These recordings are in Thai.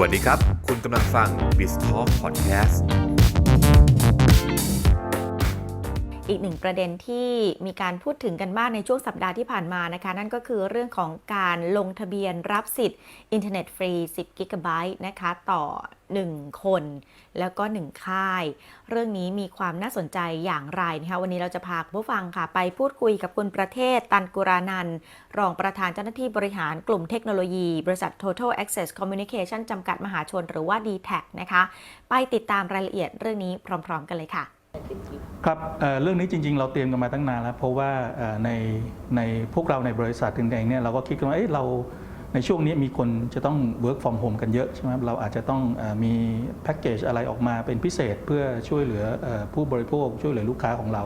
วัสดีครับ คุณกำลังฟัง b i z Talk Podcast อีกหนึ่งประเด็นที่มีการพูดถึงกันมากในช่วงสัปดาห์ที่ผ่านมานะคะ นั่นก็คือเรื่องของการลงทะเบียนรับสิทธิ์อินเทอร์เน็ตฟรี 10 กิกะไบต์นะคะต่อ 1 คน แล้วก็ 1 ค่าย เรื่องนี้มีความน่าสนใจอย่างไรนะคะวันนี้เราจะพาผู้ฟังค่ะ ไปพูดคุยกับคุณประเทศตันกุรานันรองประธานเจ้าหน้าที่บริหารกลุ่มเทคโนโลยี บริษัท Total Access Communication จำกัดมหาชนหรือว่า d t แทนะคะ ไปติดตามรายละเอียดเรื่องนี้พร้อม ๆ กันเลยค่ะ ครับเรื่องนี้จริง ๆ เราเตรียมกันมาตั้งนานแล้ว เพราะว่าในในพวกเราในบริษัทเองเนี่ยเราก็คิดกันว่าเอ๊ะเราในช่วงนี้มีคนจะต้อง work from home กันเยอะใช่ไหมครับเราอาจจะต้องอมีแพ็กเกจอะไรออกมาเป็นพิเศษเพื่อช่วยเหลืออผู้บริโภคช่วยเหลือลูกค้าของเรา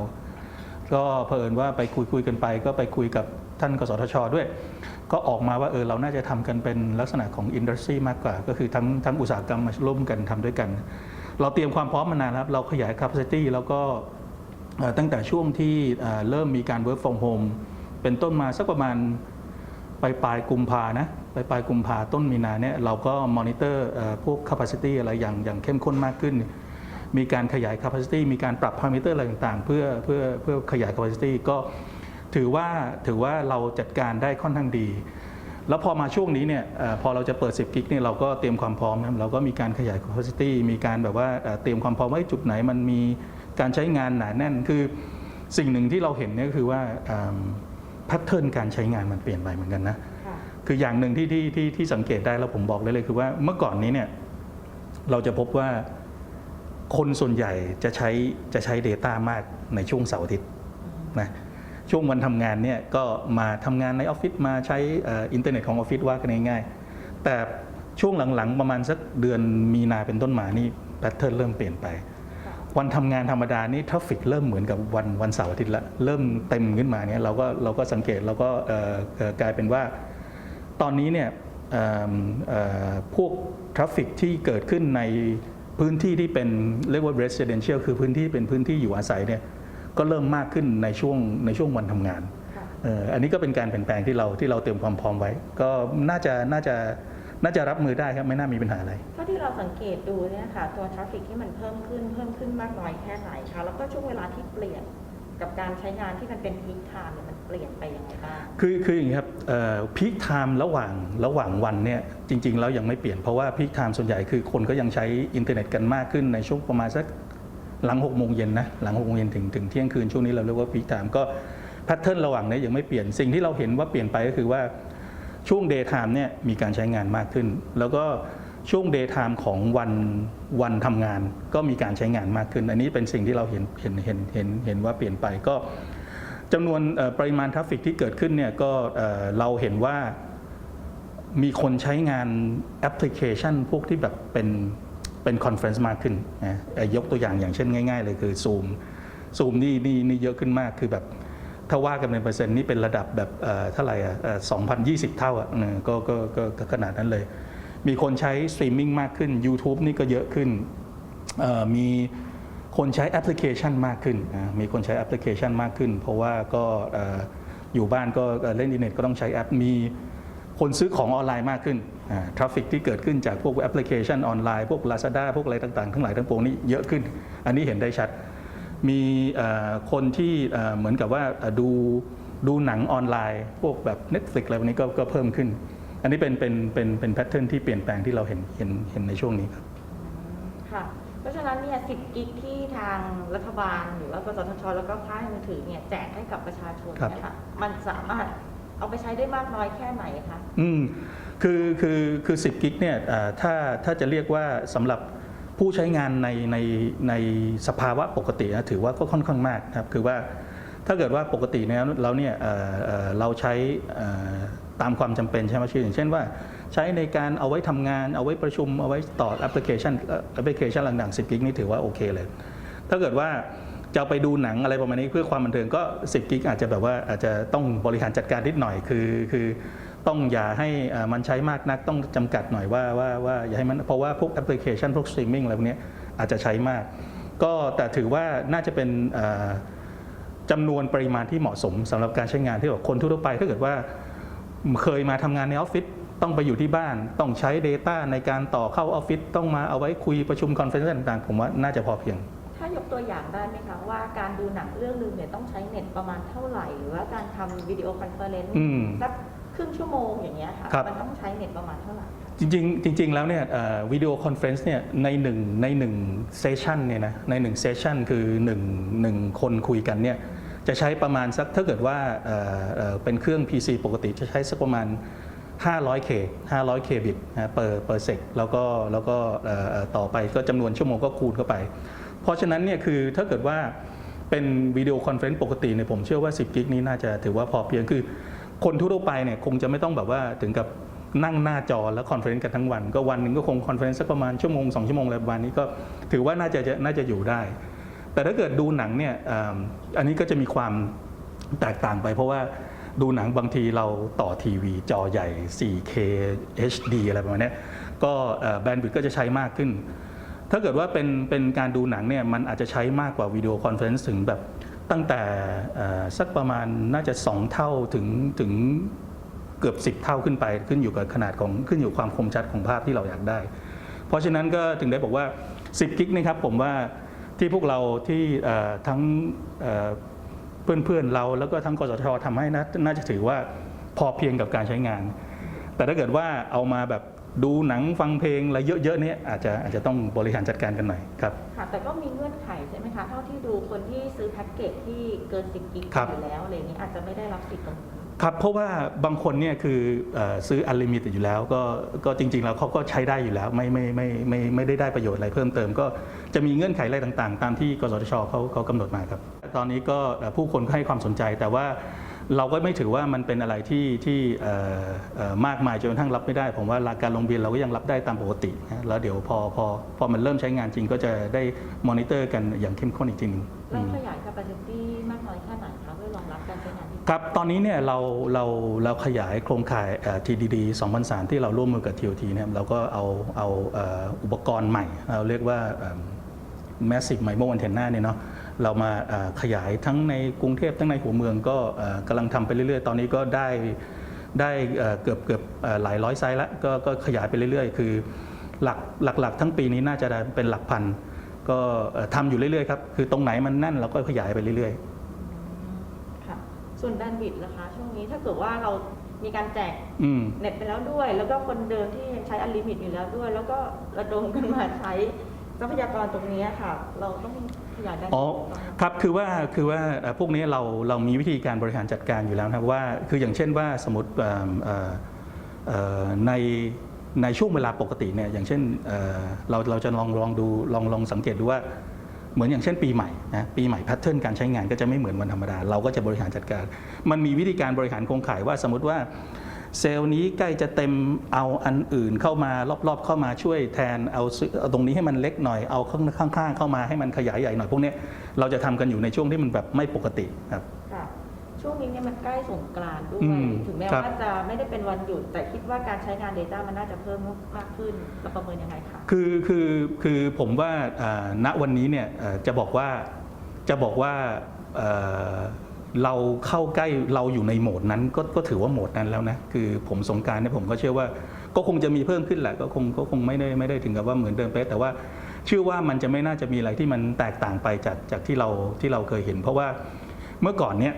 ก็เผอิญว่าไปคุยคุยกันไป ก็ไปคุยกับท่านกสทช ด้วย ก็ออกมาว่าเออเราน่าจะทำกันเป็นลักษณะของอินดัสทรีมากกว่า ก็คือทั้งทั้งอุตสาหกรรมมาร่วมกันทำด้วยกัน เราเตรียมความพร้อมมานานครับ เราขยาย capacity แล้วก็ตั้งแต่ช่วงที่เริ่มมีการ work from home เป็นต้นมาสักประมาณปลายปลายกุมภานะปลายปลายกุมภาต้นมีนาเนี่ยเราก็มอนิเตอร์พวก capacity อะไรอย่างอย่างเข้มข้นมากขึ้น มีการขยาย capacity มีการปรับ parameter อะไรต่างๆ เพื่อเพื่อเพื่อขยาย capacity ก็ถือว่าถือว่าเราจัดการได้ค่อนข้างดี แล้วพอมาช่วงนี้เนี่ยเออพอเราจะเปิด 10 กิกเนี่ยเราก็เตรียมความพร้อมนะครับเราก็มีการขยาย capacity มีการแบบว่าเอ่อเตรียมความพร้อมว่าจุดไหนมันมีการใช้งานหนาแน่น คือสิ่งหนึ่งที่เราเห็นเนี่ยก็คือว่าแพทเทิร์นการใช้งานมันเปลี่ยนไปเหมือนกันนะคืออย่างหนึ่งที่ที่ที่ที่สังเกตได้แล้วผมบอกได้เลยคือว่าเมื่อก่อนนี้เนี่ยเราจะพบว่าคนส่วนใหญ่จะใช้จะใช้ Data มากในช่วงเสาร์อาทิตย์นะ ช่วงวันทำงานเนี่ยก็มาทำงานในออฟฟิศมาใช้อินเทอร์เน็ตของออฟฟิศว่ากันง่ายๆแต่ช่วงหลังๆประมาณสักเดือนมีนาเป็นต้นมานี่แพทเทิร์นเริ่มเปลี่ยนไป วันทำงานธรรมดานี่ทราฟฟิกเริ่มเหมือนกับวันวันเสาร์อาทิตย์ละเริ่มเต็มขึ้นมาเนี่ยเราก็เราก็สังเกตเราก็กลายเป็นว่า ตอนนี้เนี่ยพวกทราฟฟิกที่เกิดขึ้นในพื้นที่ที่เป็นเรียกว่า residential คือพื้นที่เป็นพื้นที่อยู่อาศัยเนี่ย ก็เริ่มมากขึ้นในช่วงในช่วงวันทำงานเอ่ออันนี้ก็เป็นการเปลี่ยนแปลงที่เราที่เราเตรียมความพร้อมไว้ ก็น่าจะน่าจะน่าจะรับมือได้ครับไม่น่ามีปัญหาอะไรเท่าที่เราสังเกตดูเนี่ยค่ะตัวทราฟฟิกที่มันเพิ่มขึ้นเพิ่มขึ้นมากน้อยแค่ไหนคะแล้วก็ช่วงเวลาที่เปลี่ยนกับการใช้งานที่มันเป็นพีคไทม์เนี่ยมันเปลี่ยนไปยังไงบ้างคือคืออย่างนี้ครับพีคไทม์ระหว่างระหว่างวันเนี่ยจริงๆแล้วยังไม่เปลี่ยนเพราะว่าพีคไทม์ส่วนใหญ่คือคนก็ยังใช้อินเทอร์เน็ตกันมากขึ้นในช่วงประมาณสัก หลัง6โมงเย็นนะหลัง6โมงเย็นถึงถึงเที่ยงคืนช่วงนี้เราเรียกว่าพีคไทม์ก็แพทเทิร์นระหว่างนี้ยังไม่เปลี่ยนสิ่งที่เราเห็นว่าเปลี่ยนไปก็คือว่าช่วงเดย์ไทม์เนี่ยมีการใช้งานมากขึ้น แล้วก็ช่วงเดย์ไทม์ของวันวันทำงาน ก็มีการใช้งานมากขึ้น อันนี้เป็นสิ่งที่เราเห็นเห็นเห็นเห็นเห็นว่าเปลี่ยนไปก็จำนวนปริมาณทราฟฟิกที่เกิดขึ้นเนี่ยก็เราเห็นว่ามีคนใช้งานแอปพลิเคชันพวกที่แบบเป็น เป็นคอนเฟรนซ์มากขึ้นนะยกตัวอย่างอย่างเช่นง่าย ๆ เลยคือ Zoom Zoom นี่นี่นี่เยอะขึ้นมากคือแบบถ้าว่ากันเป็นเปอร์เซ็นต์นี่เป็นระดับแบบเออเท่าไหร่อะเอ่อ2020เท่าอะเออก็ก็ก็ก็ขนาดนั้นเลย มีคนใช้สตรีมมิ่งมากขึ้น YouTube นี่ก็เยอะขึ้น มีคนใช้แอปพลิเคชันมากขึ้นนะมีคนใช้แอปพลิเคชันมากขึ้น เพราะว่าก็อยู่บ้านก็เอ่อเล่นอินเทอร์เน็ตก็ต้องใช้แอปมี คนซื้อของออนไลน์มากขึ้นทราฟฟิกที่เกิดขึ้นจากพวกแอปพลิเคชันออนไลน์พวก Lazada พวกอะไรต่างๆ ทั้งหลายทั้งปวงนี่เยอะขึ้น อันนี้เห็นได้ชัด มีเอ่อคนที่เอ่อเหมือนกับว่าเอ่อดูดูหนังออนไลน์ พวกแบบ Netflix อะไรพวกนี้ก็ก็เพิ่มขึ้น อันนี้เป็นเป็นเป็นเป็นแพทเทิร์นที่เปลี่ยนแปลงที่เราเห็นเห็นเห็นในช่วงนี้ครับค่ะเพราะฉะนั้นเนี่ยสิบกิกที่ทางรัฐบาล หรือว่ากสทช แล้วก็ค่ายมือถือเนี่ยแจกให้กับประชาชนครับเนี่ยค่ะ มันสามารถ เอาไปใช้ได้มากน้อยแค่ไหนคะอืมคือคือคือ10กิกเนี่ยถ้าถ้าจะเรียกว่าสำหรับผู้ใช้งานในในในสภาวะปกตินะถือว่าก็ค่อนข้างมากนะครับคือว่าถ้าเกิดว่าปกติเนี่ยเราเนี่ยเเเราใช้ตามความจำเป็นใช่ไหมชื่ออย่างเช่นว่า ใช้ในการเอาไว้ทำงาน เอาไว้ประชุมเอาไว้ต่อแอปพลิเคชันแอปพลิเคชันต่างๆ10กิกนี่ถือว่าโอเคเลย ถ้าเกิดว่า จะไปดูหนังอะไรประมาณนี้เพื่อความบันเทิงก็10กิกอาจจะแบบว่าอาจจะต้องบริหารจัดการนิดหน่อยคือคือต้องอย่าให้มันใช้มากนักต้องจำกัดหน่อยว่าว่าว่าอย่าให้มันเพราะว่าพวกแอปพลิเคชันพวกสตรีมมิ่งอะไรพวกนี้อาจจะใช้มาก ก็แต่ถือว่าน่าจะเป็นอ่าจำนวนปริมาณที่เหมาะสมสำหรับการใช้งานที่แบบคนทั่วไปถ้าเกิดว่าเคยมาทำงานในออฟฟิศต้องไปอยู่ที่บ้านต้องใช้ Data ในการต่อเข้าออฟฟิศต้องมาเอาไว้คุยประชุมคอนเฟอเรนซ์ต่างๆ ผมว่าน่าจะพอเพียง ตัวอย่างได้ไหมคะว่าการดูหนังเรื่องหนึงเนี่ยต้องใช้เน็ตประมาณเท่าไหร่ หรือว่าการทำวิดีโอคอนเฟอเรนซ์อืมสักครึ่งชั่วโมงอย่างเงี้ยค่ะครับมันต้องใช้เน็ตประมาณเท่าไหร่จริงๆจริง ๆ แล้วเนี่ยวิดีโอคอนเฟรนซ์เนี่ยในหนึ่งในหนึ่งเซสชันเนี่ยนะในหนึ่งเซสชันคือหนึ่งหนึ่งคนคุยกันเนี่ยจะใช้ประมาณสักถ้าเกิดว่าเอ่อเอ่อเป็นเครื่อง PC ปกติจะใช้สักประมาณ 500K 500K บิตนะเปอร์เปอร์เซกแล้วก็แล้วก็เอ่อเอ่อต่อไปก็จำนวนชั่วโมงก็คูณเข้าไป เพราะฉะนั้นเนี่ยคือถ้าเกิดว่าเป็นวิดีโอคอนเฟรนซ์ปกติเนี่ยผมเชื่อว่า 10 กิกนี้น่าจะถือว่าพอเพียงคือ คนทั่วไปเนี่ยคงจะไม่ต้องแบบว่าถึงกับนั่งหน้าจอแล้วคอนเฟรนซ์กันทั้งวัน ก็วันหนึ่งก็คงคอนเฟรนซ์สักประมาณชั่วโมงสองชั่วโมงอะไรประมาณนี้ก็ถือว่าน่าจะน่าจะอยู่ได้ แต่ถ้าเกิดดูหนังเนี่ยอันนี้ก็จะมีความแตกต่างไป เพราะว่าดูหนังบางทีเราต่อทีวีจอใหญ่ 4K HD อะไรประมาณนี้ก็แบนด์วิดต์ก็จะใช้มากขึ้น ถ้าเกิดว่าเป็นเป็นการดูหนังเนี่ยมันอาจจะใช้มากกว่าวิดีโอคอนเฟรนซ์ถึงแบบตั้งแต่สักประมาณน่าจะ 2 เท่าถึงถึงเกือบ 10 เท่าขึ้นไปขึ้นอยู่กับขนาดของขึ้นอยู่ความคมชัดของภาพที่เราอยากได้ เพราะฉะนั้นก็ถึงได้บอกว่า 10 กิกนะครับผมว่าที่พวกเราที่ทั้งเพื่อนๆเราแล้วก็ทั้งกสทชทำให้น่าจะถือว่าพอเพียงกับการใช้งาน แต่ถ้าเกิดว่าเอามาแบบ ดูหนังฟังเพลงอะไรเยอะๆเนี่ยอาจจะอาจจะต้องบริหารจัดการกันหน่อยครับค่ะแต่ก็มีเงื่อนไขใช่ไหมคะเท่าที่ดูคนที่ซื้อแพ็กเกจที่เกิน10กิกครับอยู่แล้วอะไรอย่างนี้อาจจะไม่ได้รับสิทธิ์ตรงนี้ครับเพราะว่าบางคนเนี่ยคือเอ่อซื้ออันลิมิตอยู่แล้วก็ก็จริง ๆ แล้วเขาก็ใช้ได้อยู่แล้วไม่ไม่ไม่ไม่ไม่ได้ได้ประโยชน์อะไรเพิ่มเติม ก็จะมีเงื่อนไขอะไรต่างๆ ตามที่กสทชเขาเขากำหนดมาครับ ตอนนี้ก็เอ่อผู้คนก็ให้ความสนใจแต่ว่า เราก็ไม่ถือว่ามันเป็นอะไรที่ที่เอ่อเอ่อมากมายจนกระทั่งรับไม่ได้ ผมว่าหลักการลงบินเราก็ยังรับได้ตามปกตินะแล้วเดี๋ยวพอพอพอมันเริ่มใช้งานจริงก็จะได้มอนิเตอร์กันอย่างเข้มข้นอีกทีหนึงเราขยาย capacity มากน้อยแค่ไหนคะเพื่อรองรับการใช้งานที่ครับตอนนี้เนี่ยเราเราเราขยายโครงข่ายเอ่อ TDD 2003 ที่เราร่วมมือกับ TOT เนี่ยเราก็เอาเอาเอ่ออุปกรณ์ใหม่เราเรียกว่าเอิ่ม Massive MIMO Antenna เนี่ยเนาะ เรามาเอ่อขยายทั้งในกรุงเทพทั้งในหัวเมืองก็เอ่อกำลังทำไปเรื่อยๆ ตอนนี้ก็ได้ได้เอ่อเกือบเกือบเอ่อหลายร้อยไซส์ละก็ก็ขยายไปเรื่อยๆ คือหลักหลักๆ ทั้งปีนี้น่าจะได้เป็นหลักพันก็เอ่อทำอยู่เรื่อยๆครับคือตรงไหนมันแน่นเราก็ขยายไปเรื่อยๆค่ะส่วนแบนด์วิดต์ล่ะคะช่วงนี้ถ้าเกิดว่าเรามีการแจกอืมเน็ตไปแล้วด้วย แล้วก็คนเดิมที่ยังใช้อันลิมิตอยู่แล้วด้วย แล้วก็ระดมกันมาใช้ ทรัพยากรตรงนี้ค่ะ เราต้องขยายได้อ๋อครับคือว่าคือว่าพวกนี้เราเรามีวิธีการบริหารจัดการอยู่แล้วนะครับว่าคืออย่างเช่นว่าสมมติในในช่วงเวลาปกติเนี่ยอย่างเช่นเอ่อเราเราจะลองลองดูลองลองสังเกตดูว่าเหมือนอย่างเช่นปีใหม่นะปีใหม่แพทเทิร์นการใช้งานก็จะไม่เหมือนวันธรรมดา เราก็จะบริหารจัดการ มันมีวิธีการบริหารโครงข่ายว่าสมมติว่า เซลล์นี้ใกล้จะเต็มเอาอันอื่นเข้ามารอบๆ เข้ามาช่วยแทนเอาซื้อเอาตรงนี้ให้มันเล็กหน่อยเอาข้างๆเข้ามาให้มันขยายใหญ่หน่อยพวกเนี้ยเราจะทำกันอยู่ในช่วงที่มันแบบไม่ปกติครับค่ะช่วงนี้เนี่ยมันใกล้สงกรานต์ด้วอืยมถึงแม้ครับว่าจะไม่ได้เป็นวันหยุด แต่คิดว่าการใช้งาน Data มันน่าจะเพิ่มมากขึ้นเราประเมินยังไงคะคือคือคือผมว่าอ่าณวันนี้เนี่ยเอ่อจะบอกว่าจะบอกว่า เราเข้าใกล้เราอยู่ในโหมดนั้นก็ก็ถือว่าโหมดนั้นแล้วนะ คือผมสงการเนี่ยผมก็เชื่อว่า ก็คงจะมีเพิ่มขึ้นแหละก็คงก็คงไม่ได้ไม่ได้ถึงกับว่าเหมือนเดิมเป๊ะแต่ว่าเชื่อว่ามันจะไม่น่าจะมีอะไรที่มันแตกต่างไปจากจากที่เราที่เราเคยเห็น เพราะว่าเมื่อก่อนเนี่ย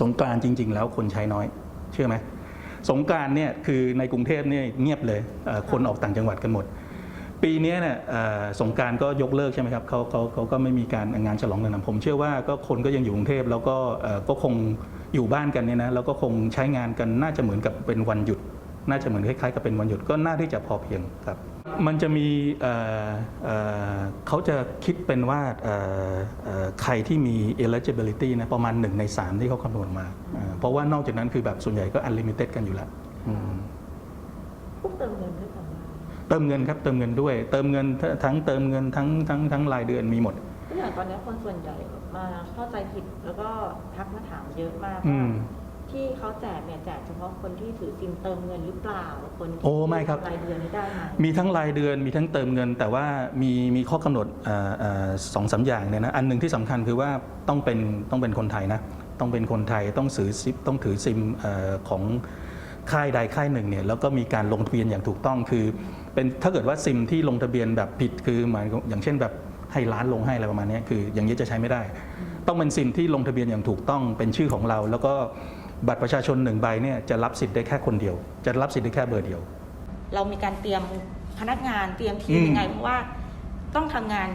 สงการจริง ๆ แล้วคนใช้น้อย เชื่อไหมสงการเนี่ยคือในกรุงเทพเนี่ยเงียบเลยคนออกต่างจังหวัดกันหมด ปีนี้เนี่ยสงการก็ยกเลิกใช่ไหมครับเขาเขาเขาก็ไม่มีการงานฉลองต่างๆผมเชื่อว่าก็คนก็ยังอยู่กรุงเทพแล้วก็ก็คงอยู่บ้านกันเนี่ยนะแล้วก็คงใช้งานกันน่าจะเหมือนกับเป็นวันหยุด น่าจะเหมือนคล้ายๆกับเป็นวันหยุดก็น่าที่จะพอเพียงครับ มันจะมีเเเขาจะคิดเป็นว่าใครที่มี eligibility นะประมาณ 1 ใน 3 ที่เขาคำนวณมาเเพราะว่านอกจากนั้นคือแบบส่วนใหญ่ก็ unlimited กันอยู่แล้วอืม พวกเติมเงินด้วยกัน เติมเงินครับเติมเงินด้วย เติมเงินทั้งเติมเงินทั้งทั้งทั้งรายเดือนมีหมดก็อย่างตอนนี้คนส่วนใหญ่มาเข้าใจผิดแล้วก็ทักมาถามเยอะมากอืว่ามที่เขาแจกเนี่ยแจกเฉพาะคนที่ถือซิมเติมเงินหรือเปล่าคนที่โอ้ไม่ครับรายเดือนนี้ได้ไหมมีทั้งรายเดือนมีทั้งเติมเงิน แต่ว่ามีมีข้อกำหนดเอ่อเอ่อสองสามอย่างเนี่ยนะอันหนึ่งที่สำคัญคือว่าต้องเป็นต้องเป็นคนไทยนะต้องเป็นคนไทยต้องถือซิปต้องถือซิมเอ่อของค่ายใดค่ายหนึ่งเนี่ยแล้วก็มีการลงทะเบียนอย่างถูกต้องคือ เป็นถ้าเกิดว่าซิมที่ลงทะเบียนแบบผิดคือหมายอย่างเช่นแบบให้ร้านลงให้อะไรประมาณเนี้ยคืออย่างนี้จะใช้ไม่ได้ ต้องเป็นซิมที่ลงทะเบียนอย่างถูกต้องเป็นชื่อของเรา แล้วก็บัตรประชาชนหนึ่งใบเนี่ยจะรับสิทธิ์ได้แค่คนเดียว จะรับสิทธิ์ได้แค่เบอร์เดียว เรามีการเตรียมพนักงานเตรียมทีมอืมยังไงเพราะว่าต้องทำงาน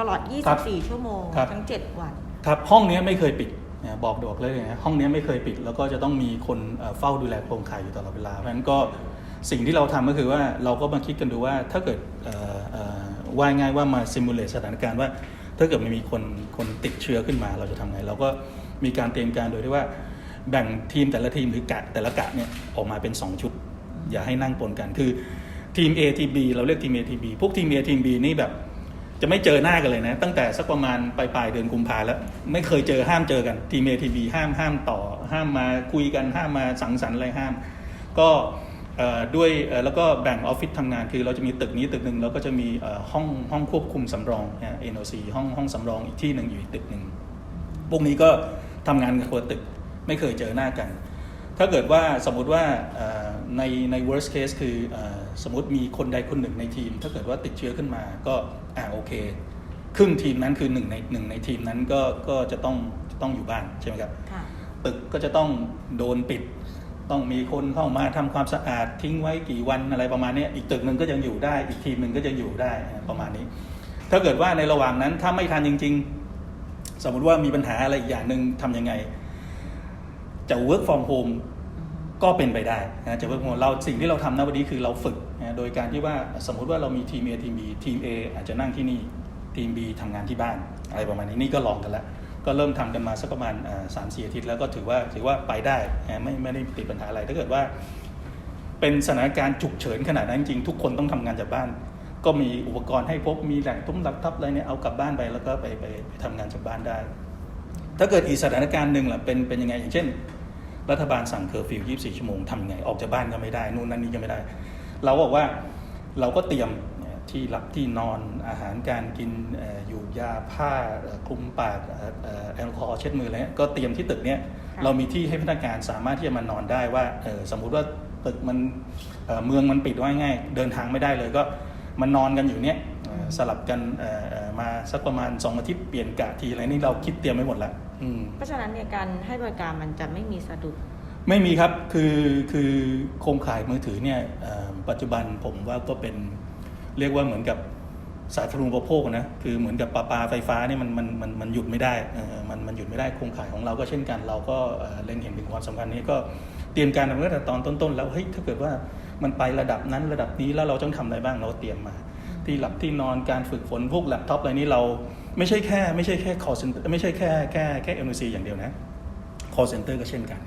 ตลอดครับ24 ชั่วโมงครับทั้ง 7 วันครับห้องเนี้ยไม่เคยปิดนะบอกบอกเลยนะห้องเนี้ยไม่เคยปิด แล้วก็จะต้องมีคนเอ่อเฝ้าดูแลโครงข่ายอยู่ตลอดเวลาเพราะฉะนั้นก็ สิ่งที่เราทำก็คือว่าเราก็มาคิดกันดูว่าถ้าเกิดว่าง่ายว่ามาซิมูเลตสถานการณ์ว่า ถ้าเกิดมันมีคนคนติดเชื้อขึ้นมาเราจะทำไง เราก็มีการเตรียมการโดยที่ว่าแบ่งทีมแต่ละทีมหรือกะแต่ละกะเนี่ยออกมาเป็น 2 ชุด อย่าให้นั่งปนกันคือทีม A ทีม B เราเรียกทีม A ทีม B พวกทีม A ทีม B นี่แบบจะไม่เจอหน้ากันเลยนะ ตั้งแต่สักประมาณปลายปลายเดือนกุมภาแล้ว ไม่เคยเจอห้ามเจอกันทีมเอทีบีห้ามห้ามต่อ ห้ามมาคุยกันห้ามมาสังสรรค์อะไรห้าม ก็ ด้วยเอ่อแล้วก็แบ่งออฟฟิศทำงานคือเราจะมีตึกนี้ตึกหนึ่งแล้วก็จะมีเอ่อห้องห้องควบคุมสำรองนะ NOC ห้องห้องสำรองอีกที่หนึ่งอยู่อีกตึกหนึ่งพวกนี้ก็ทำงานกันคนละตึกไม่เคยเจอหน้ากัน ถ้าเกิดว่าสมมติว่าเอ่อในใน worst case คือเออสมมติมีคนใดคนหนึ่งในทีม ถ้าเกิดว่าติดเชื้อขึ้นมาก็อ่าโอเค ครึ่งทีมนั้นคือหนึ่งในหนึ่งในทีมนั้นก็ก็จะต้องต้องอยู่บ้านใช่ไหมครับค่ะตึกก็จะต้องโดนปิด ต้องมีคนเข้ามาทำความสะอาดทิ้งไว้กี่วันอะไรประมาณนี้อีกตึกหนึ่งก็ยังอยู่ได้ อีกทีมหนึ่งก็ยังอยู่ได้ประมาณนี้ ถ้าเกิดว่าในระหว่างนั้นถ้าไม่ทันจริง ๆ สมมติว่ามีปัญหาอะไรอีกอย่างหนึ่งทำยังไง จะ work from home ก็เป็นไปได้นะจะ work from home เราสิ่งที่เราทำณวันนี้คือเราฝึกนะโดยการที่ว่าสมมุติว่าเรามีทีม A ทีม B ทีม A อาจจะนั่งที่นี่ทีม B ทำงานที่บ้านอะไรประมาณนี้นี่ก็ลองกันแล้ว ก็เริ่มทำกันมาสักประมาณสามสี่อาทิตย์แล้วก็ถือว่าถือว่าไปได้ไม่ไม่ได้ติดปัญหาอะไรถ้าเกิดว่า เป็นสถานการณ์ฉุกเฉินขนาดนั้นจริงทุกคนต้องทำงานจากบ้าน ก็มีอุปกรณ์ให้พบมีแหล่งตุ้มลักทับอะไรเนี่ยเอากลับบ้านไปแล้วก็ไปไปไปทำงานจากบ้านได้ ถ้าเกิดอีกสถานการณ์หนึ่งล่ะเป็นเป็นยังไงอย่างเช่น รัฐบาลสั่งเคอร์ฟิว 24 ชั่วโมงทำยังไงออกจากบ้านก็ไม่ได้นู่นนั่นนี่ก็ไม่ได้ เราบอกว่าเราก็เตรียม ที่หลับที่นอนอาหารการกินเอ่ออยู่ยาผ้าเอ่อคลุมปากเอ่อเอ่อแอลกอฮอล์เช็ดมืออะไรเงี้ยก็เตรียมที่ตึกเนี้ยค่ะเรามีที่ให้พนักงานสามารถที่จะมานอนได้ว่าเอ่อสมมุติว่าตึกมันเอ่อเมืองมันปิดไว้ง่ายเดินทางไม่ได้เลยก็มันนอนกันอยู่เนี้ยเอ่อสลับกันเอ่อเอ่อมาสักประมาณสองอาทิตย์เปลี่ยนกะทีอะไรนี่เราคิดเตรียมไว้หมดแล้วอืมเพราะฉะนั้นเนี่ยการให้บริการมันจะไม่มีสะดุดไม่มีครับ คือคือโครงข่ายมือถือเนี่ยเอ่อปัจจุบันผมว่าก็เป็น เรียกว่าเหมือนกับสาธารณูปโภคนะคือเหมือนกับประปลาไฟฟ้าเนี่ยมันมันมันมันหยุดไม่ได้เออมันมันหยุดไม่ได้โครงข่ายของเราก็เช่นกัน เราก็เอ่อเล็งเห็นถึงความสำคัญนี้ก็เตรียมการมาตั้งแต่ตอนต้นๆ แล้วเฮ้ยถ้าเกิดว่ามันไประดับนั้นระดับนี้แล้วเราต้องทำอะไรบ้างเราเตรียมมา ที่หลับที่นอนการฝึกฝนพวกแล็ปท็อปอะไรนี้เราไม่ใช่แค่ ไม่ใช่แค่ call center ไม่ใช่แค่แค่แค่ MNC อย่างเดียวนะ call center ก็เช่นกัน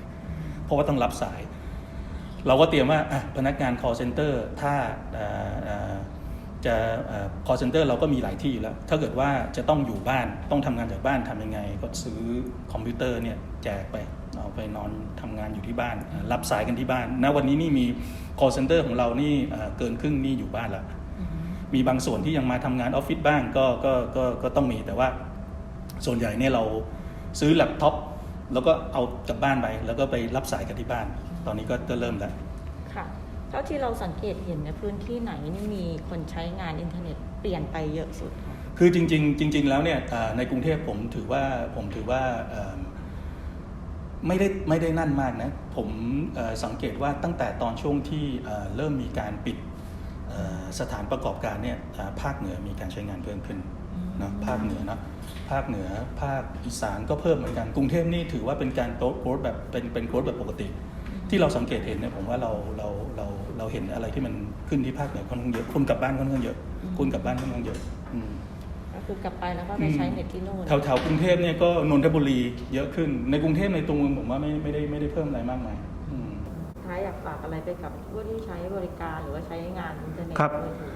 เพราะว่าต้องรับสาย เราก็เตรียมว่าพนักงาน call center ถ้า จะเอ่อ call center เราก็มีหลายที่อยู่แล้ว ถ้าเกิดว่าจะต้องอยู่บ้านต้องทำงานจากบ้านทำยังไง ก็ซื้อคอมพิวเตอร์เนี่ยแจกไปเอาไปนอนทำงานอยู่ที่บ้านอะรับสายกันที่บ้านณวันนี้นี่มี call center ของเรานี่เอ่อเกินครึ่งนี่อยู่บ้านแล้วมีบางส่วนที่ยังมาทำงานออฟฟิศบ้างก็ก็ก็ก็ต้องมีแต่ว่า ส่วนใหญ่เนี่ยเราซื้อแล็ปท็อปแล้วก็เอากลับบ้านไปแล้วก็ไปรับสายกันที่บ้าน ตอนนี้ก็จะเริ่มแล้วค่ะเท่าที่เราสังเกตเห็นในพื้นที่ไหนนี่มีคนใช้งานอินเทอร์เน็ตเปลี่ยนไปเยอะสุดคะคือจริง ๆ จริง ๆ แล้วเนี่ยอ่าในกรุงเทพผมถือว่าผมถือว่าเอิ่มไม่ได้ไม่ได้นั่นมากนะ ผมเอ่อสังเกตว่าตั้งแต่ตอนช่วงที่เอ่อเริ่มมีการปิดเอ่อสถานประกอบการเนี่ยอ่าภาคเหนือมีการใช้งานเพิ่มขึ้นนะภาคเหนือนะภาคเหนือภาคอีสานก็เพิ่มเหมือนกันกรุงเทพนี่ถือว่าเป็นการโกรธแบบเป็นเป็นโกรธแบบปกติ ที่เราสังเกตเห็นเนี่ยผมว่าเราเราเราเราเห็นอะไรที่มันขึ้นที่ภาคเหนือค่อนข้างเยอะคนกลับบ้านค่อนข้างเยอะคนกลับบ้านค่อนข้างเยอะอืมก็คือกลับไปแล้วก็ไปใช้เน็ตที่นู่นแถวแถวกรุงเทพเนี่ยก็นนทบุรีเยอะขึ้นในกรุงเทพในตัวเมืองผมว่าไม่ไม่ได้ไม่ได้เพิ่มอะไรมากมายอืมท้ายอยากฝากอะไรไปกับผู้ที่ใช้บริการหรือว่าใช้งานอินเทอร์เน็ตครับมือถือ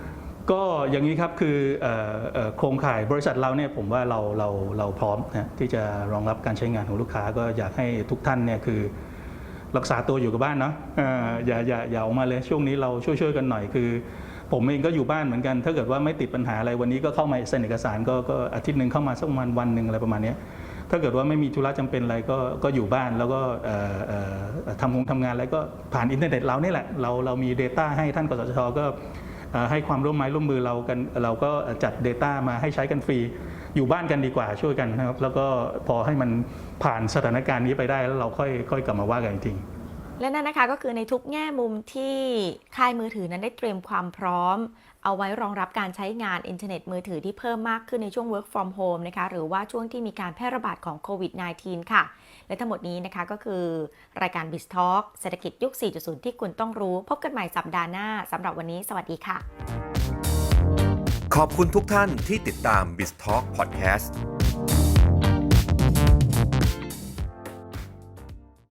ก็อย่างนี้ครับคือเอ่อเอ่อโครงข่ายบริษัทเราเนี่ยผมว่าเราเราเราพร้อมนะที่จะรองรับการใช้งานของลูกค้าก็อยากให้ทุกท่านเนี่ยคือ รักษาตัวอยู่กับบ้านเนาะอย่าอย่าอย่าออกมาเลยช่วงนี้เราช่วยช่วยๆกันหน่อยคือ ผมเองก็อยู่บ้านเหมือนกัน ถ้าเกิดว่าไม่ติดปัญหาอะไรวันนี้ก็เข้ามาเซ็นเอกสารก็ก็อาทิตย์หนึ่งเข้ามาสักประมาณวันหนึ่งอะไรประมาณนี้ถ้าเกิดว่าไม่มีธุระจำเป็นอะไรก็ก็อยู่บ้านแล้วก็เอ่อเอ่อทำงงทำงานอะไรก็ผ่านอินเทอร์เน็ตเรานี่แหละเราเรามี Data ให้ท่านกสชก็ให้ความร่วมไม้ร่วมมือเรากันเราก็จัด Data มาให้ใช้กันฟรี อยู่บ้านกันดีกว่าช่วยกันนะครับ แล้วก็พอให้มันผ่านสถานการณ์นี้ไปได้แล้วเราค่อยค่อยกลับมาว่ากันอีกทีและนั่นนะคะก็คือในทุกแง่มุมที่ค่ายมือถือนั้นได้เตรียมความพร้อม เอาไว้รองรับการใช้งานอินเทอร์เน็ตมือถือที่เพิ่มมากขึ้นในช่วง work from home นะคะหรือว่าช่วงที่มีการแพร่ระบาดของโควิด -19 ค่ะ และทั้งหมดนี้นะคะก็คือรายการ b i z Talk เศรษฐกิจยุค 4.0 ที่คุณต้องรู้ พบกันใหม่สัปดาห์หน้าสำหรับวันนี้ สวัสดีค่ะ ขอบคุณทุกท่านที่ติดตาม b i z Talk Podcast